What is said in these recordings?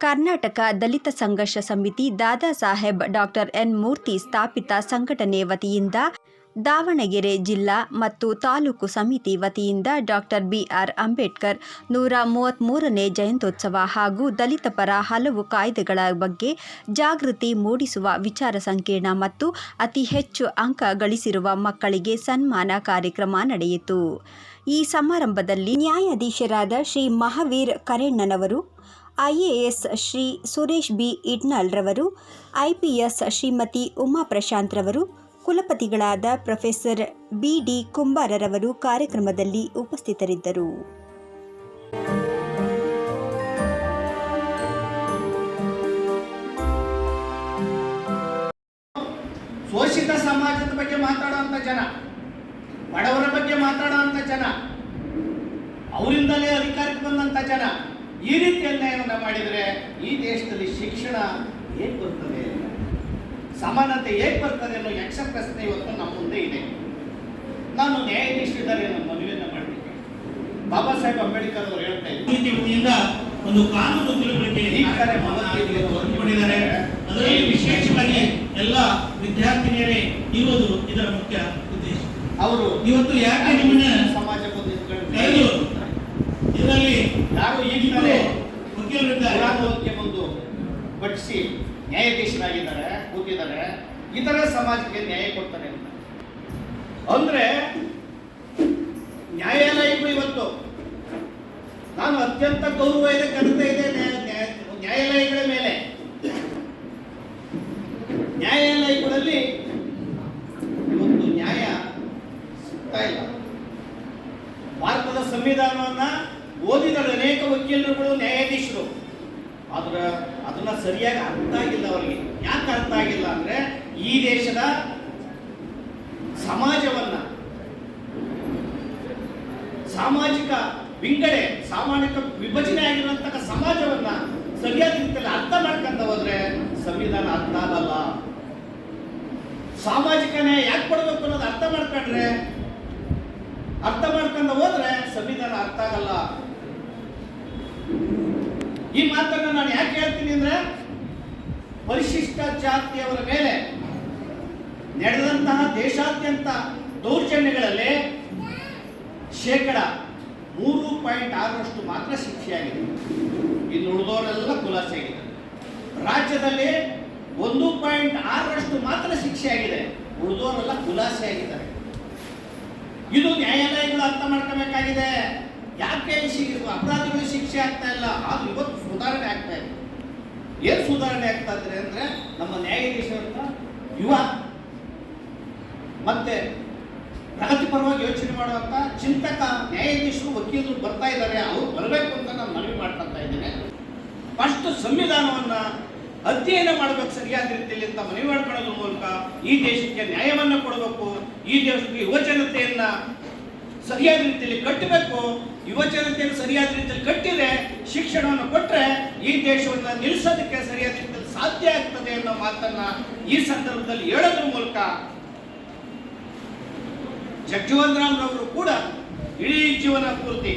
ಕರ್ನಾಟಕ ದಲಿತ Sangharsha Samiti Dada Saheb doctor N Murthy ಸ್ಥಾಪಿತ ಸಂಘಟನೆ ವತಿಯಿಂದ ದಾವಣಗೆರೆ ಜಿಲ್ಲಾ ಮತ್ತು ತಾಲೂಕು ಸಮಿತಿ ವತಿಯಿಂದ ಡಾಕ್ಟರ್ ಬಿಆರ್ ಅಂಬೇಡ್ಕರ್ ನೂರ ಮೂವತ್ತ್ಮೂರನೇ ಜಯಂತ್ಯೋತ್ಸವ ಹಾಗೂ ದಲಿತ ಪರ ಹಲವು ಕಾಯ್ದೆಗಳ ಬಗ್ಗೆ ಜಾಗೃತಿ ಮೂಡಿಸುವ ವಿಚಾರ ಸಂಕಿರಣ ಮತ್ತು ಅತಿ ಹೆಚ್ಚು ಅಂಕ ಗಳಿಸಿರುವ ಮಕ್ಕಳಿಗೆ ಸನ್ಮಾನ ಕಾರ್ಯಕ್ರಮ ನಡೆಯಿತು. ಈ ಸಮಾರಂಭದಲ್ಲಿ ನ್ಯಾಯಾಧೀಶರಾದ ಶ್ರೀ ಮಹಾವೀರ್ ಕರೆಣ್ಣನವರು ಐಎಎಸ್ ಶ್ರೀ ಸುರೇಶ್ ಬಿ ಇಟ್ನಾಳ್ರವರು, ಐಪಿಎಸ್ ಶ್ರೀಮತಿ ಉಮಾ ಪ್ರಶಾಂತ್ರವರು, ಕುಲಪತಿಗಳಾದ ಪ್ರೊಫೆಸರ್ ಬಿ ಡಿ ಕುಂಬಾರರವರು ಕಾರ್ಯಕ್ರಮದಲ್ಲಿ ಉಪಸ್ಥಿತರಿದ್ದರು. ಶೋಷಿತ ಸಮಾಜದ ಬಗ್ಗೆ ಮಾತಾಡುವಂತ ಜನ, ಬಡವರ ಬಗ್ಗೆ ಮಾತಾಡುವಂತ ಜನ, ಅವರಿಂದಲೇ ಅಧಿಕಾರಕ್ಕೆ ಬಂದಂತ ಜನ ಈ ರೀತಿ ಅನ್ಯಾಯವನ್ನು ಮಾಡಿದರೆ ಈ ದೇಶದಲ್ಲಿ ಶಿಕ್ಷಣ ಹೇಗೆ ಬರ್ತದೆ ಸಮಾನತೆ ಹೇಗೆ ಬರ್ತದೆ ಅನ್ನೋ ಯಕ್ಷ ಪ್ರಶ್ನೆ ಇವತ್ತು ನಮ್ಮ ಮುಂದೆ ಇದೆ. ನಾನು ನ್ಯಾಯಾಧೀಶರಿದ್ದಾರೆ ನನ್ನ ಮನವಿಯನ್ನು ಮಾಡಲಿಕ್ಕೆ ಬಾಬಾ ಸಾಹೇಬ್ ಅಂಬೇಡ್ಕರ್ ಅವರು ಹೇಳ್ತಾ ಇದ್ದಾರೆ. ಒಂದು ಕಾನೂನು ತಿಳುವಳಿಕೆ ಹೊರತುಪಡಿದ್ದಾರೆ ಅದರಲ್ಲಿ ವಿಶೇಷವಾಗಿ ಎಲ್ಲ ವಿದ್ಯಾರ್ಥಿನಿಯರೇ ಇರುವುದು ಇದರ ಮುಖ್ಯ ಉದ್ದೇಶ. ಅವರು ಇವತ್ತು ಯಾಕೆ ನಿಮ್ಮನ್ನ ಸಮಾಜ ಇದರಲ್ಲಿ ಯಾರು ಬಂದು ಬಡಿಸಿ ನ್ಯಾಯಾಧೀಶರಾಗಿದ್ದಾರೆ ಕೂತಿದ್ದಾರೆ. ಇತರ ಸಮಾಜಕ್ಕೆ ನ್ಯಾಯ ಕೊಡ್ತಾರೆ ಅಂತ. ಅಂದ್ರೆ ನ್ಯಾಯಾಲಯಗಳು ಇವತ್ತು ನಾನು ಅತ್ಯಂತ ಗೌರವ ಇದೆ ಕರ್ತ ಇದೆ ನ್ಯಾಯ- ನ್ಯಾಯ- ನ್ಯಾಯಾಲಯಗಳ ಮೇಲೆ. ನ್ಯಾಯಾಲಯಗಳಲ್ಲಿ ಇವತ್ತು ನ್ಯಾಯ ಸಿಗ್ತಾ ಇಲ್ಲ. ಭಾರತದ ಸಂವಿಧಾನವನ್ನ ಓದಿದ ಅನೇಕ ವಕೀಲರುಗಳು, ನ್ಯಾಯಾಧೀಶರು. ಆದ್ರೆ ಅದನ್ನ ಸರಿಯಾಗಿ ಅರ್ಥ ಆಗಿಲ್ಲ ಅವರಿಗೆ. ಯಾಕೆ ಅರ್ಥ ಆಗಿಲ್ಲ ಅಂದ್ರೆ ಈ ದೇಶದ ಸಮಾಜವನ್ನ ಸಾಮಾಜಿಕ ವಿಂಗಡೆ ಸಾಮಾಜಿಕ ವಿಭಜನೆ ಆಗಿರುವಂತಹ ಸಮಾಜವನ್ನ ಸರಿಯಾದ ರೀತಿಯಲ್ಲಿ ಅರ್ಥ ಮಾಡ್ಕೊಂತ ಹೋದ್ರೆ ಸಂವಿಧಾನ ಅರ್ಥ ಆಗಲ್ಲ. ಸಾಮಾಜಿಕ ನ್ಯಾಯ ಯಾಕೆ ಕೊಡಬೇಕು ಅನ್ನೋದು ಅರ್ಥ ಮಾಡ್ಕೊಂಡ್ರೆ, ಅರ್ಥ ಮಾಡ್ಕೊಂಡು ಹೋದ್ರೆ ಸಂವಿಧಾನ ಅರ್ಥ ಆಗಲ್ಲ. ಈ ಮಾತನ್ನ ನಾನು ಯಾಕೆ ಹೇಳ್ತೀನಿ ಅಂದ್ರೆ ಪರಿಶಿಷ್ಟ ಜಾತಿಯವರ ಮೇಲೆ ನಡೆದಂತಹ ದೇಶಾದ್ಯಂತ ದೌರ್ಜನ್ಯಗಳಲ್ಲಿ ಶೇಕಡ ಮೂರು ಪಾಯಿಂಟ್ ಆರರಷ್ಟು ಮಾತ್ರ ಶಿಕ್ಷೆಯಾಗಿದೆ. ಇನ್ನು ಉಳಿದವರೆಲ್ಲ ಖುಲಾಸೆ ಆಗಿದೆ. ರಾಜ್ಯದಲ್ಲಿ ಒಂದು ಪಾಯಿಂಟ್ ಆರರಷ್ಟು ಮಾತ್ರ ಶಿಕ್ಷೆಯಾಗಿದೆ. ಉಳಿದವರೆಲ್ಲ ಖುಲಾಸೆ ಆಗಿದ್ದಾರೆ. ಇದು ನ್ಯಾಯಾಲಯಗಳು ಅರ್ಥ ಮಾಡ್ಕೋಬೇಕಾಗಿದೆ. ಯಾಕೆ ಅಪರಾಧಿಗಳು ಶಿಕ್ಷೆ ಆಗ್ತಾ ಇಲ್ಲ? ಆದ್ರೂ ಇವತ್ತು ಸುಧಾರಣೆ ಆಗ್ತಾ ಇದೆ. ಏನು ಸುಧಾರಣೆ ಆಗ್ತಾ ಇದ್ರೆ ಅಂದ್ರೆ ನಮ್ಮ ನ್ಯಾಯಾಧೀಶ ಯುವ, ಮತ್ತೆ ಪ್ರಗತಿಪರವಾಗಿ ಯೋಚನೆ ಮಾಡುವಂತ ಚಿಂತಕ, ನ್ಯಾಯಾಧೀಶರು, ವಕೀಲರು ಬರ್ತಾ ಇದ್ದಾರೆ. ಅವರು ಬರಬೇಕು ಅಂತ ನಾನು ಮನವಿ ಮಾಡ್ಕೊತಾ ಇದ್ದೇನೆ. ಫಸ್ಟ್ ಸಂವಿಧಾನವನ್ನ ಅಧ್ಯಯನ ಮಾಡಬೇಕು ಸರಿಯಾದ ರೀತಿಯಲ್ಲಿ ಅಂತ ಮನವಿ ಮಾಡ್ಕೊಳ್ಳೋದ್ರ ಮೂಲಕ ಈ ದೇಶಕ್ಕೆ ನ್ಯಾಯವನ್ನು ಕೊಡಬೇಕು, ಈ ದೇಶಕ್ಕೆ ಯುವಜನತೆಯನ್ನ ಸರಿಯಾದ ರೀತಿಯಲ್ಲಿ ಕಟ್ಟಬೇಕು. ಯುವಜನತೆಯನ್ನು ಸರಿಯಾದ ರೀತಿಯಲ್ಲಿ ಕಟ್ಟಿದ್ರೆ, ಶಿಕ್ಷಣವನ್ನು ಕೊಟ್ಟರೆ ಈ ದೇಶವನ್ನು ನಿಲ್ಲಿಸೋದಕ್ಕೆ ಸರಿಯಾದ ರೀತಿಯಲ್ಲಿ ಸಾಧ್ಯ ಆಗ್ತದೆ ಅನ್ನೋ ಮಾತನ್ನ ಈ ಸಂದರ್ಭದಲ್ಲಿ ಹೇಳೋದ್ರ ಮೂಲಕ ಜಗಜೀವನ್ ರಾಮ್ ರವರು ಕೂಡ ಇಡೀ ಜೀವನ ಪೂರ್ತಿ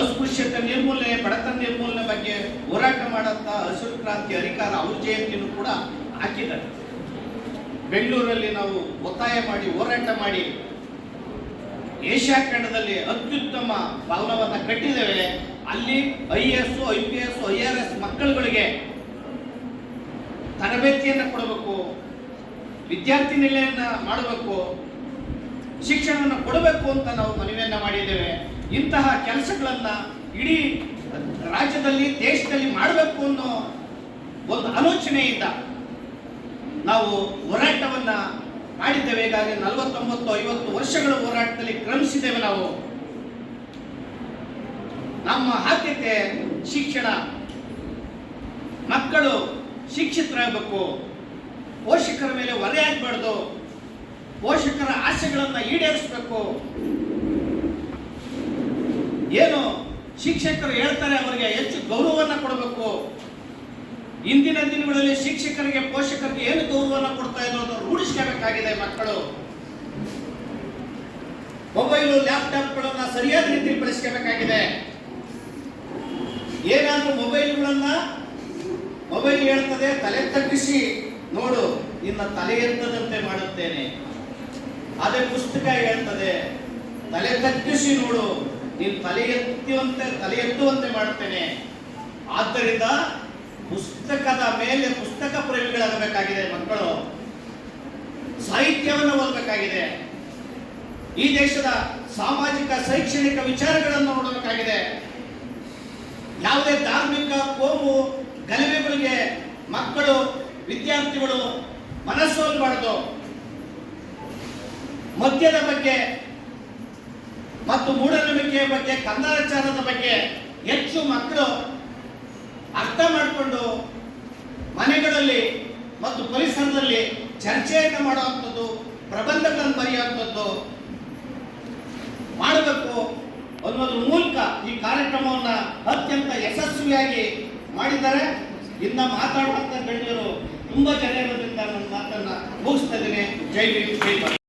ಅಸ್ಪೃಶ್ಯತೆ ನಿರ್ಮೂಲನೆ, ಬಡತನ ನಿರ್ಮೂಲನೆ ಬಗ್ಗೆ ಹೋರಾಟ ಮಾಡಂತ ಹಸಿರು ಕ್ರಾಂತಿ ಅಧಿಕಾರ ಅವ್ರ ಜಯಂತಿಯನ್ನು ಕೂಡ ಹಾಕಿದ್ದಾರೆ. ಬೆಂಗಳೂರಲ್ಲಿ ನಾವು ಒತ್ತಾಯ ಮಾಡಿ, ಹೋರಾಟ ಮಾಡಿ ಏಷ್ಯಾ ಖಂಡದಲ್ಲಿ ಅತ್ಯುತ್ತಮ ಭವನವನ್ನು ಕಟ್ಟಿದ್ದೇವೆ. ಅಲ್ಲಿ I S, I P S, I R S ಮಕ್ಕಳುಗಳಿಗೆ ತರಬೇತಿಯನ್ನು ಕೊಡಬೇಕು, ವಿದ್ಯಾರ್ಥಿ ನಿಲಯನ್ನ ಮಾಡಬೇಕು, ಶಿಕ್ಷಣವನ್ನು ಕೊಡಬೇಕು ಅಂತ ನಾವು ಮನವಿಯನ್ನು ಮಾಡಿದ್ದೇವೆ. ಇಂತಹ ಕೆಲಸಗಳನ್ನ ಇಡೀ ರಾಜ್ಯದಲ್ಲಿ, ದೇಶದಲ್ಲಿ ಮಾಡಬೇಕು ಅನ್ನೋ ಒಂದು ಆಲೋಚನೆಯಿಂದ ನಾವು ಹೋರಾಟವನ್ನ ಮಾಡಿದ್ದೇವೆ ಈಗಾಗಲೇ ನಲವತ್ತೊಂಬತ್ತು, ಐವತ್ತು ವರ್ಷಗಳ ಹೋರಾಟದಲ್ಲಿ ಕ್ರಮಿಸಿದ್ದೇವೆ ನಾವು. ನಮ್ಮ ಆದ್ಯತೆ ಶಿಕ್ಷಣ. ಮಕ್ಕಳು ಶಿಕ್ಷಿತರಾಗಬೇಕು. ಪೋಷಕರ ಮೇಲೆ ಹೊರೆ ಆಗಬಾರ್ದು. ಪೋಷಕರ ಆಸೆಗಳನ್ನು ಈಡೇರಿಸಬೇಕು. ಏನು ಶಿಕ್ಷಕರು ಹೇಳ್ತಾರೆ, ಅವರಿಗೆ ಹೆಚ್ಚು ಗೌರವವನ್ನು ಕೊಡಬೇಕು. ಇಂದಿನ ದಿನಗಳಲ್ಲಿ ಶಿಕ್ಷಕರಿಗೆ, ಪೋಷಕರಿಗೆ ಏನು ಗೌರವವನ್ನು ಕೊಡ್ತಾ ಇದ್ರು ಅನ್ನೋ ರೂಢಿಸ್ಕೋಬೇಕಾಗಿದೆ ಮಕ್ಕಳು. ಮೊಬೈಲು, ಲ್ಯಾಪ್ಟಾಪ್ಗಳನ್ನ ಸರಿಯಾದ ರೀತಿಯಲ್ಲಿ ಬಳಸ್ಕೋಬೇಕಾಗಿದೆ. ಮಕ್ಕಳನ್ನ ಮೊಬೈಲ್ ಹೇಳ್ತದೆ, ತಲೆ ತಗ್ಗಿಸಿ ನೋಡು, ನಿನ್ನ ತಲೆ ಎತ್ತದಂತೆ ಮಾಡುತ್ತೇನೆ. ಅದೇ ಪುಸ್ತಕ ಹೇಳ್ತದೆ, ತಲೆ ತಗ್ಗಿಸಿ ನೋಡು, ನೀನು ತಲೆ ಎತ್ತುವಂತೆ ತಲೆ ಎತ್ತುವಂತೆ ಮಾಡುತ್ತೇನೆ. ಆದ್ದರಿಂದ ಪುಸ್ತಕದ ಮೇಲೆ ಪುಸ್ತಕ ಪ್ರೇಮಿಗಳಾಗಬೇಕಾಗಿದೆ ಮಕ್ಕಳು. ಸಾಹಿತ್ಯವನ್ನು ಓದಬೇಕಾಗಿದೆ. ಈ ದೇಶದ ಸಾಮಾಜಿಕ, ಶೈಕ್ಷಣಿಕ ವಿಚಾರಗಳನ್ನು ನೋಡಬೇಕಾಗಿದೆ. ಯಾವುದೇ ಧಾರ್ಮಿಕ ಕೋಮು ಗಲಭೆಗಳಿಗೆ ಮಕ್ಕಳು, ವಿದ್ಯಾರ್ಥಿಗಳು ಮನಸ್ಸೋಲ್ಬಾರ್ದು ಮದ್ಯದ ಬಗ್ಗೆ ಮತ್ತು ಮೂಢನಂಬಿಕೆಯ ಬಗ್ಗೆ ಕನ್ನಡಚಾರದ ಬಗ್ಗೆ ಹೆಚ್ಚು ಮಕ್ಕಳು ಅರ್ಥ ಮಾಡಿಕೊಂಡು ಮನೆಗಳಲ್ಲಿ ಮತ್ತು ಪರಿಸರದಲ್ಲಿ ಚರ್ಚೆಯನ್ನು ಮಾಡುವಂಥದ್ದು, ಪ್ರಬಂಧಗಳನ್ನು ಬರೆಯುವಂಥದ್ದು ಮಾಡಬೇಕು ಅನ್ನೋದ್ರ ಮೂಲಕ ಈ ಕಾರ್ಯಕ್ರಮವನ್ನ ಅತ್ಯಂತ ಯಶಸ್ವಿಯಾಗಿ ಮಾಡಿದ್ದಾರೆ. ಇನ್ನ ಮಾತಾಡುವಂಥ ಗಣ್ಯರು ತುಂಬಾ ಜನ ಇರೋದ್ರಿಂದ ನನ್ನ ಮಾತನ್ನ ಮುಗಿಸ್ತಾ ಜೈ ಭೀಮ್, ಜೈ